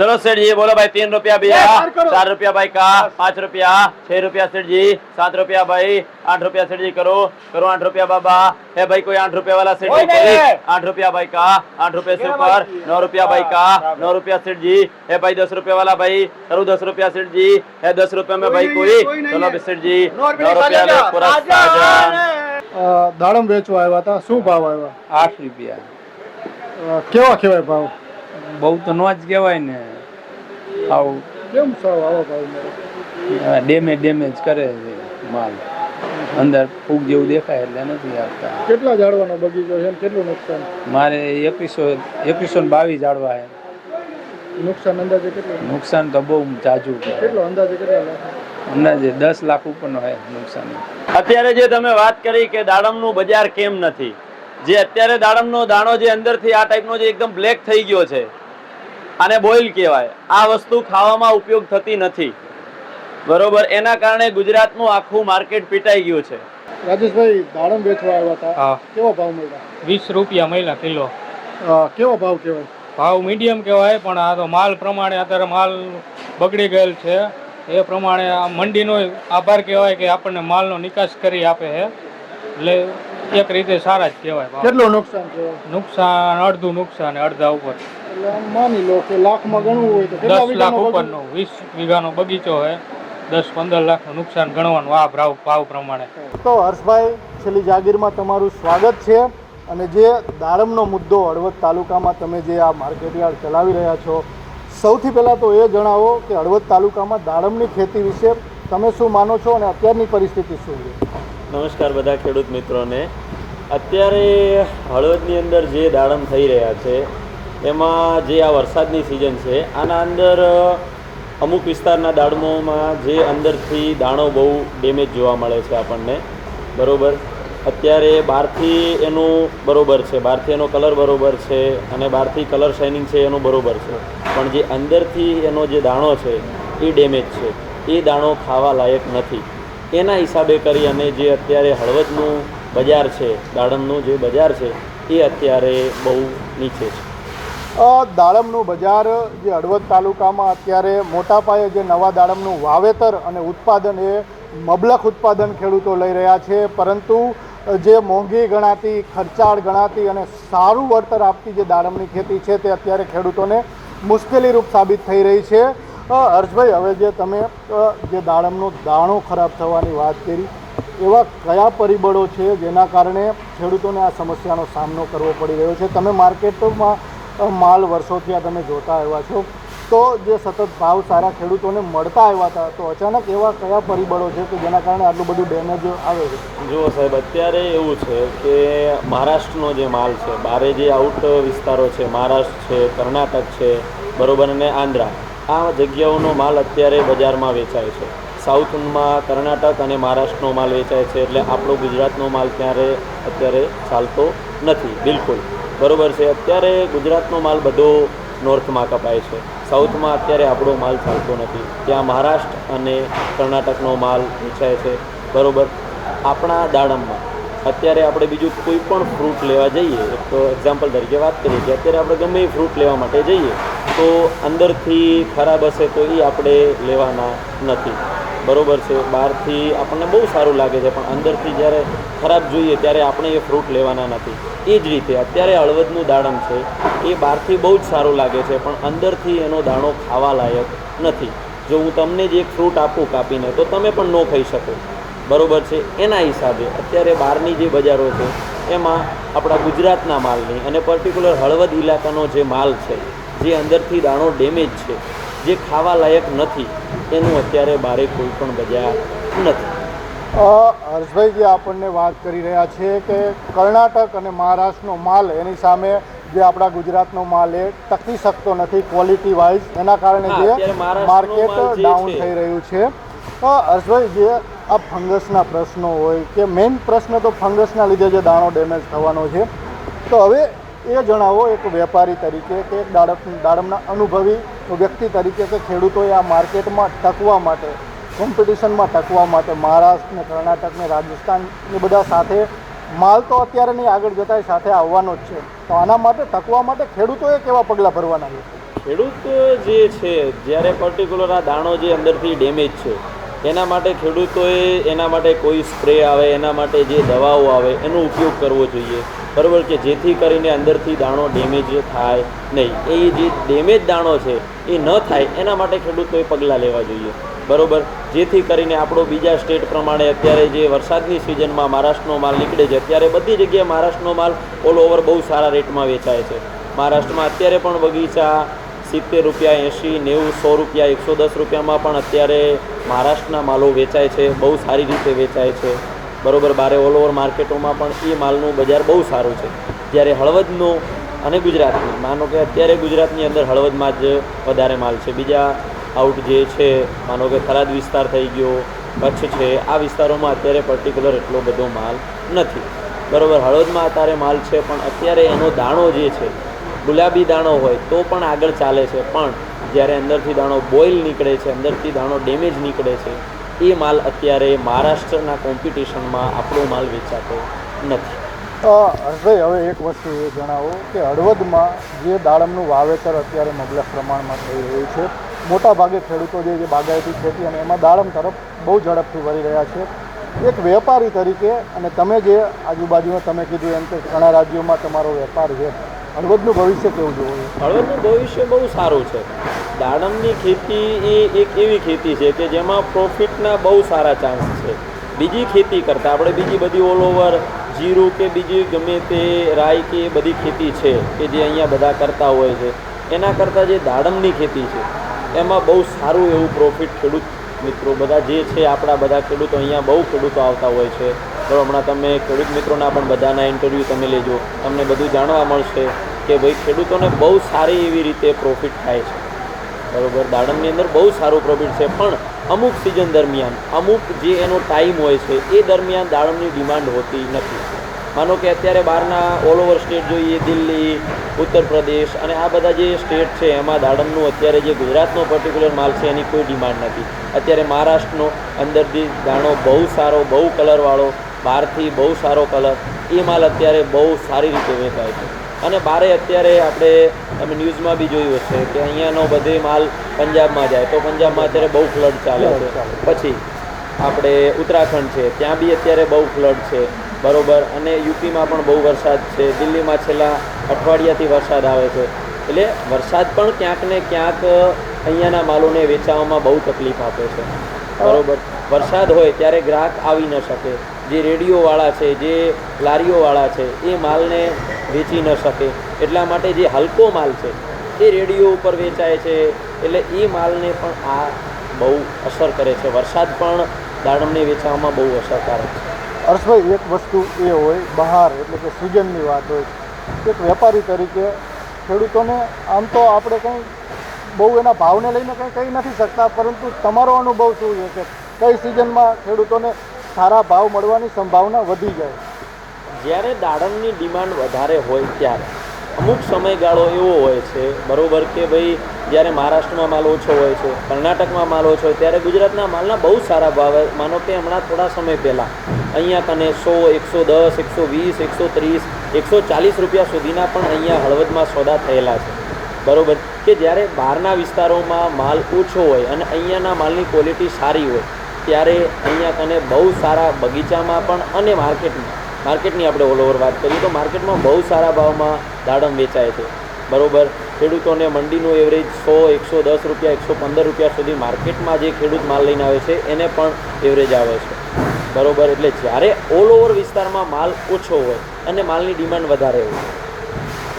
चलो सेठ जी बोलो भाई तीन रुपया भैया चार रुपया भाई का पाँच रुपया छह रुपया सेठ जी सात रुपया भाई आठ रुपया सेठ जी करो करो आठ रुपया बाबा है भाई कोई आठ रुपया वाला सेठ कोई जी नहीं कोई? है। आठ रुपया भाई का आठ रुपये से ऊपर नौ रुपया भाई का नौ रुपया सेठ जी है भाई दस रुपया वाला भाई करो दस रुपया सेठ जी है दस रुपया में भाई कोई- कोई कोई नहीं चलो है। अभी सेठ जी नौ नौ रुपये रुपया खाली लो, पूरा आजा, साजन। आजा। દાડમ વેચવા આવ્યા હતા શું ભાવ આવ્યા આઠ રૂપિયા અ, કેવા કહેવાય ભાવ બહુ તો નો જ કહેવાય ને. આવું. કેમ સાવ આવા ભાવ ડેમેજ ડેમેજ કરે છે માલ. અંદર ફૂગ જેવું દેખાય એટલે નથી આવતા. કેટલા ઝાડવાનો બગીચો છે કેટલું નુકસાન? મારે એકવીસો એકવીસો ને બાવીસ ઝાડવા છે. નુકસાન અંદાજે કેટલું? નુકસાન તો બહુ જાજુ કેટલો અંદાજે કેટલા અંદાજે દસ લાખ ઉપરનો હે નુકસાન. અત્યારે જે તમે વાત કરી કે દાડમનું બજાર કેમ નથી જે અત્યારે દાડમનો દાણો જે અંદરથી આ ટાઈપનો જે એકદમ બ્લેક થઈ ગયો છે આને બોઇલ કહેવાય. આ વસ્તુ ખાવામાં ઉપયોગ થતી નથી. બરોબર? એના કારણે ગુજરાતનું આખું માર્કેટ પીટાઈ ગયું છે. રાજેશભાઈ દાડમ વેચવા આવ્યા હતા. હા. કેવા ભાવ મળ્યા? વીસ રૂપિયા મહિલા કિલો. કેવો ભાવ કહેવાય? ભાવ મીડિયમ કહેવાય પણ આ તો માલ પ્રમાણે અત્યારે માલ બગડી ગયેલ છે. એ પ્રમાણે આ મંડીનો આભાર કહેવાય કે આપણને માલનો નિકાસ કરી આપે છે. એટલે એક રીતે સારા જ કહેવાય કેટલું નુકસાન છે? નુકસાન અડધું નુકસાન અડધા ઉપર. એટલે આમ માની લો કે લાખમાં ગણવું હોય તો કેટલા દસ લાખ વીઘાનો બગીચો? ઉપરનો વીસ વીઘાનો બગીચો હોય દસ પંદર લાખનું નુકસાન ગણવાનું આ ભાવ ભાવ પ્રમાણે. તો હર્ષભાઈ છેલ્લી જાગીરમાં તમારું સ્વાગત છે અને જે દાડમનો મુદ્દો હળવદ તાલુકામાં તમે જે આ માર્કેટયાર્ડ ચલાવી રહ્યા છો સૌથી પહેલાં તો એ જણાવો કે હળવદ તાલુકામાં દાડમની ખેતી વિશે તમે શું માનો છો અને અત્યારની પરિસ્થિતિ શું છે? નમસ્કાર બધા ખેડૂત મિત્રોને. અત્યારે હળવદની અંદર જે દાડમ થઈ રહ્યા છે, એમાં જે આ વરસાદની સિઝન છે, આના અંદર અમુક વિસ્તારના દાડમોમાં જે અંદરથી દાણો બહુ ડેમેજ જોવા મળે છે આપણને. બરોબર? અત્યારે બહારથી એનું બરોબર છે, બહારથી એનો કલર બરોબર છે અને બહારથી કલર શાઇનિંગ છે એનું બરોબર છે. પણ જે અંદરથી એનો જે દાણો છે, એ ડેમેજ છે. એ દાણો ખાવા લાયક નથી. એના હિસાબે કરી અને જે અત્યારે હળવદનું બજાર છે, દાડમનું જે બજાર છે, એ અત્યારે બહુ નીચે છે. દાડમનું બજાર જે હળવદ તાલુકામાં અત્યારે મોટા પાયે જે નવા દાડમનું વાવેતર અને ઉત્પાદન એ મબલખ ઉત્પાદન ખેડૂતો લઈ રહ્યા છે, પરંતુ જે મોંઘી ગણાતી, ખર્ચાળ ગણાતી અને સારું વળતર આપતી જે દાડમની ખેતી છે, તે અત્યારે ખેડૂતોને મુશ્કેલીરૂપ સાબિત થઈ રહી છે. હર્ષભાઈ, હવે જે તમે જે દાડમનો દાણો ખરાબ થવાની વાત કરી, એવા કયા પરિબળો છે જેના કારણે ખેડૂતોને આ સમસ્યાનો સામનો કરવો પડી રહ્યો છે? તમે માર્કેટમાં માલ વર્ષોથી આ તમે જોતા આવ્યા છો. તો જે સતત ભાવ સારા ખેડૂતોને મળતા આવ્યા હતા, તો અચાનક એવા કયા પરિબળો છે કે જેના કારણે આટલું બધું ડેમેજ આવે છે? જુઓ સાહેબ, અત્યારે એવું છે કે મહારાષ્ટ્રનો જે માલ છે બારે જે આઉટ વિસ્તારો છે, મહારાષ્ટ્ર છે, કર્ણાટક છે, બરોબર, અને આંધ્રા. આ જગ્યાઓનો માલ અત્યારે બજારમાં વેચાય છે. સાઉથમાં કર્ણાટક અને મહારાષ્ટ્રનો માલ વેચાય છે એટલે આપણો ગુજરાતનો માલ ત્યારે અત્યારે ચાલતો નથી. બિલકુલ. બરોબર છે. અત્યારે ગુજરાતનો માલ બધો નોર્થમાં કપાય છે. સાઉથમાં અત્યારે આપણો માલ ચાલતો નથી. ત્યાં મહારાષ્ટ્ર અને કર્ણાટકનો માલ વેચાય છે. બરોબર. આપણા દાડમમાં. અત્યારે આપણે બીજું કોઈ પણ ફ્રૂટ લેવા જઈએ, એક એક્ઝામ્પલ તરીકે વાત કરીએ કે અત્યારે આપણે ગમે એ ફ્રૂટ લેવા માટે જઈએ તો અંદરથી ખરાબ હશે તો એ આપણે લેવાના નથી. બરોબર છે? બહારથી આપણને બહુ સારું લાગે છે, પણ અંદરથી જ્યારે ખરાબ જોઈએ ત્યારે આપણે એ ફ્રૂટ લેવાના નથી. એ જ રીતે અત્યારે હળવદનું દાડમ છે, એ બહારથી બહુ જ સારું લાગે છે, પણ અંદરથી એનો દાણો ખાવા લાયક નથી. જો હું તમને જ એક ફ્રૂટ આપું કાપીને, તો તમે પણ ન ખાઈ શકો. બરોબર છે? એના હિસાબે અત્યારે બહારની જે બજારો છે, એમાં આપણા ગુજરાતના માલની અને પર્ટિક્યુલર હળવદ ઇલાકાનો જે માલ છે જે અંદરથી દાણો ડેમેજ છે જે ખાવા લાયક નથી એનું અત્યારે બારે કોઈ પણ બજાર નથી. હર્ષભાઈ જે આપણને વાત કરી રહ્યા છે કે કર્ણાટક અને મહારાષ્ટ્રનો માલ એની સામે જે આપણા ગુજરાતનો માલ એ ટકી શકતો નથી ક્વોલિટી વાઇઝ એના કારણે જે માર્કેટ ડાઉન થઈ રહ્યું છે. હર્ષભાઈ જે આ ફંગસના પ્રશ્નો હોય કે મેઇન પ્રશ્ન તો ફંગસના લીધે જે દાણો ડેમેજ થવાનો છે. તો હવે એ જણાવો એક વેપારી તરીકે કે એક દાડમ દાડમના અનુભવી વ્યક્તિ તરીકે કે ખેડૂતોએ આ માર્કેટમાં ટકવા માટે કોમ્પિટિશનમાં ટકવા માટે મહારાષ્ટ્ર ને કર્ણાટક ને રાજસ્થાન એ બધા સાથે માલ તો અત્યારે નહીં આગળ જતા સાથે આવવાનો જ છે. તો આના માટે ટકવા માટે ખેડૂતોએ કેવા પગલાં ભરવાના છે? ખેડૂત જે છે, જ્યારે પર્ટિક્યુલર આ દાણો જે અંદરથી ડેમેજ છે એના માટે ખેડૂતોએ એના માટે કોઈ સ્પ્રે આવે, એના માટે જે દવાઓ આવે, એનો ઉપયોગ કરવો જોઈએ. બરાબર કે જેથી કરીને અંદરથી દાણો ડેમેજ થાય નહીં. એ જે ડેમેજ દાણો છે, એ ન થાય, એના માટે ખેડૂતોએ પગલાં લેવા જોઈએ. બરાબર? જેથી કરીને આપણો બીજા સ્ટેટ પ્રમાણે અત્યારે જે વરસાદની સિઝનમાં મહારાષ્ટ્રનો માલ નીકળે છે, અત્યારે બધી જગ્યાએ મહારાષ્ટ્રનો માલ ઓલ ઓવર બહુ સારા રેટમાં વેચાય છે. મહારાષ્ટ્રમાં અત્યારે પણ બગીચા સિત્તેર રૂપિયા, એંશી, નેવું, સો રૂપિયા, એકસો દસ રૂપિયામાં પણ અત્યારે મહારાષ્ટ્રના માલો વેચાય છે, બહુ સારી રીતે વેચાય છે. બરાબર, બારે ઓલ ઓવર માર્કેટોમાં પણ એ માલનું બજાર બહુ સારું છે. જ્યારે હળવદનું અને ગુજરાતનું, માનો કે અત્યારે ગુજરાતની અંદર હળવદમાં જ વધારે માલ છે. બીજા આઉટ જે છે, માનો કે થરાદ વિસ્તાર થઈ ગયો, કચ્છ છે, આ વિસ્તારોમાં અત્યારે પર્ટિક્યુલર એટલો બધો માલ નથી. બરાબર, હળવદમાં અત્યારે માલ છે, પણ અત્યારે એનો દાણો જે છે ગુલાબી દાણો હોય તો પણ આગળ ચાલે છે. પણ જ્યારે અંદરથી દાણો બોઇલ નીકળે છે, અંદરથી દાણો ડેમેજ નીકળે છે, એ માલ અત્યારે મહારાષ્ટ્રના કોમ્પિટિશનમાં આપણો માલ વેચાતો નથી. હર્ષભાઈ, હવે એક વસ્તુ એ જણાવો કે હળવદમાં જે દાડમનું વાવેતર અત્યારે મબલક પ્રમાણમાં થઈ રહ્યું છે મોટા ભાગે ખેડૂતો જે જે બાગાયતી ખેતી અને એમાં દાડમ તરફ બહુ ઝડપથી વળી રહ્યા છે. એક વેપારી તરીકે અને તમે જે આજુબાજુમાં તમે કીધું એમ કે ઘણા રાજ્યોમાં તમારો વેપાર છે હળવદનું ભવિષ્ય કેવું જોવું હળવદનું ભવિષ્ય બહુ સારું છે. દાડમની ખેતી એ એક એવી ખેતી છે કે જેમાં પ્રોફિટના બહુ સારા ચાન્સ છે. બીજી ખેતી કરતાં આપણે બીજી બધી ઓલ ઓવર જીરું કે બીજી ગમે તે રાઈ કે એ બધી ખેતી છે કે જે અહીંયા બધા કરતા હોય છે. એના કરતાં જે દાડમની ખેતી છે, એમાં બહુ સારું એવું પ્રોફિટ ખેડૂત મિત્રો બધા જે છે આપણા બધા ખેડૂતો અહીંયા બહુ ખેડૂતો આવતા હોય છે. તો હમણાં તમે ખેડૂત મિત્રોના પણ બધાના ઇન્ટરવ્યૂ તમે લેજો. તમને બધું જાણવા મળશે કે ભાઈ, ખેડૂતોને બહુ સારી એવી રીતે પ્રોફિટ થાય છે. બરોબર? દાડમની અંદર બહુ સારું પ્રોફિટ છે. પણ અમુક સિઝન દરમિયાન, અમુક જે એનો ટાઈમ હોય છે, એ દરમિયાન દાડમની ડિમાન્ડ હોતી નથી. માનો કે અત્યારે બહારના ઓલ ઓવર સ્ટેટ જોઈએ, દિલ્હી ઉત્તર પ્રદેશ અને આ બધા જે સ્ટેટ છે, એમાં દાડમનું અત્યારે જે ગુજરાતનો પર્ટિક્યુલર માલ છે, એની કોઈ ડિમાન્ડ નથી. અત્યારે મહારાષ્ટ્રનો અંદરથી દાણો બહુ સારો, બહુ કલરવાળો બહારથી બહુ સારો કલર. એ માલ અત્યારે બહુ સારી રીતે વેચાય છે. અને બારે અત્યારે આપણે તમે ન્યૂઝમાં બી જોયું હશે કે અહીંયાનો બધે માલ પંજાબમાં જાય. તો પંજાબમાં અત્યારે બહુ ફ્લડ ચાલે છે. પછી આપણે ઉત્તરાખંડ છે. ત્યાં બી અત્યારે બહુ ફ્લડ છે. બરોબર? અને યુપીમાં પણ બહુ વરસાદ છે. દિલ્હીમાં છેલ્લા અઠવાડિયાથી વરસાદ આવે છે. એટલે વરસાદ પણ ક્યાંક ને ક્યાંક અહીંયાના માલોને વેચાવામાં બહુ તકલીફ આપે છે. બરોબર? વરસાદ હોય ત્યારે ગ્રાહક આવી ન શકે. જે રેડિયોવાળા છે, જે લારીઓવાળા છે, એ માલને વેચી ન શકે. એટલા માટે જે હલકો માલ છે, એ રેડિયો ઉપર વેચાય છે, એટલે એ માલને પણ આ બહુ અસર કરે છે. વરસાદ પણ દાડમને વેચાવામાં બહુ અસરકારક છે. હર્ષભાઈ, એક વસ્તુ એ હોય, બહાર એટલે કે સિઝનની વાત હોય. એક વેપારી તરીકે ખેડૂતોને આમ તો આપણે કંઈ બહુ એના ભાવને લઈને કંઈ કહી નથી શકતા, પરંતુ તમારો અનુભવ શું છે કે કઈ સિઝનમાં ખેડૂતોને સારા ભાવ મળવાની સંભાવના વધી જાય. જ્યારે દાડમની ડિમાન્ડ વધારે હોય ત્યારે, અમુક સમયગાળો એવો હોય છે, બરાબર કે ભાઈ જ્યારે મહારાષ્ટ્રમાં માલ ઓછો હોય છે, કર્ણાટકમાં માલ ઓછો હોય, ત્યારે ગુજરાતના માલના બહુ સારા ભાવ. માનો કે હમણાં થોડા સમય પહેલાં, અહીંયા કને સો, એકસો દસ, એકસો વીસ, એકસો ત્રીસ, એકસો ચાલીસ રૂપિયા સુધીના પણ અહીંયા હળવદમાં સોદા થયેલા છે. બરાબર? કે જ્યારે બહારના વિસ્તારોમાં માલ ઓછો હોય અને અહીંયાના માલની ક્વોલિટી સારી હોય ત્યારે અહીંયા કને બહુ સારા બગીચામાં પણ અને માર્કેટમાં માર્કેટની આપણે ઓલ ઓવર વાત કરીએ તો માર્કેટમાં બહુ સારા ભાવમાં દાડમ વેચાય છે. બરોબર? ખેડૂતોને મંડીનું એવરેજ સો એકસો દસ રૂપિયા એકસો પંદર રૂપિયા સુધી માર્કેટમાં જે ખેડૂત માલ લઈને આવે છે એને પણ એવરેજ આવે છે. બરોબર? એટલે જ્યારે ઓલ ઓવર વિસ્તારમાં માલ ઓછો હોય અને માલની ડિમાન્ડ વધારે હોય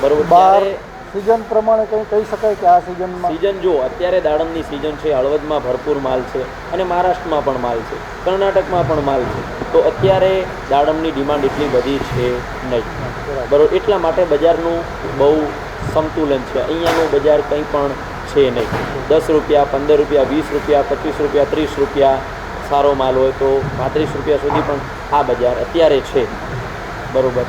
બરોબર? સિઝન પ્રમાણે કંઈ કહી શકાય કે આ સિઝનમાં? સિઝન જો અત્યારે દાડમની સિઝન છે, હળવદમાં ભરપૂર માલ છે અને મહારાષ્ટ્રમાં પણ માલ છે, કર્ણાટકમાં પણ માલ છે. તો અત્યારે દાડમની ડિમાન્ડ એટલી બધી છે નહીં. બરોબર, એટલા માટે બજારનું બહુ સંતુલન છે. અહીંયાનું બજાર કંઈ પણ છે નહીં. દસ રૂપિયા, પંદર રૂપિયા, વીસ રૂપિયા, પચીસ રૂપિયા, ત્રીસ રૂપિયા સારો માલ હોય તો પાંત્રીસ રૂપિયા સુધી પણ આ બજાર અત્યારે છે. બરોબર.